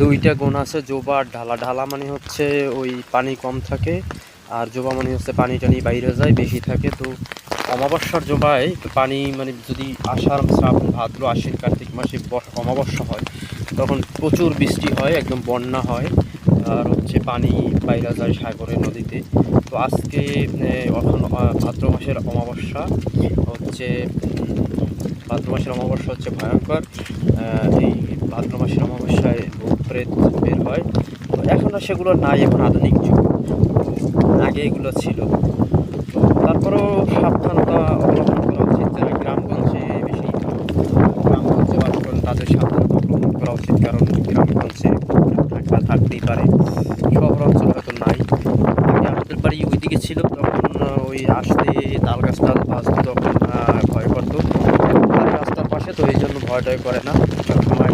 দুইটা গুণ আছে, জোবা ঢালা। ঢালা মানে হচ্ছে ওই পানি কম থাকে, আর জোবা মানে হচ্ছে পানি টানি বাইরে যায়, বেশি থাকে। তো অমাবস্যার জোবায় তো পানি মানে যদি আষাঢ়, শ্রাবণ, ভাদ্র, আশ্বিন, কার্তিক মাসে অমাবস্যা হয়, তখন প্রচুর বৃষ্টি হয়, একদম বন্যা হয়, আর হচ্ছে পানি বাইরে যায় সাগরের নদীতে। তো আজকে এখন ভাদ্র মাসের অমাবস্যা হচ্ছে ভাদ্র মাসের অমাবস্যা হচ্ছে ভয়ঙ্কর। এই ভাদ্র মাসের অমাবস্যায় প্রেত বের হয়। তো এখন আর সেগুলো নাই, এখন আধুনিক যুগ। আগে এগুলো ছিল। তারপরেও সাবধানতা অবলম্বন করা উচিত, যারা গ্রামগঞ্জে বেশি গ্রামগঞ্জে বাস করেন তাদের সাবধানতা অবলম্বন করা উচিত। কারণ গ্রামগঞ্জে থাকা, থাকতেই পারে। শহর অঞ্চলে হয়তো নাই। আমাদের বাড়ি ওইদিকে ছিল, তখন ওই আসতে তাল গাছ টাল বাঁচতে তখন ভয় করতো। রাস্তার পাশে তো এই জন্য ভয় টয় করে না। সবসময়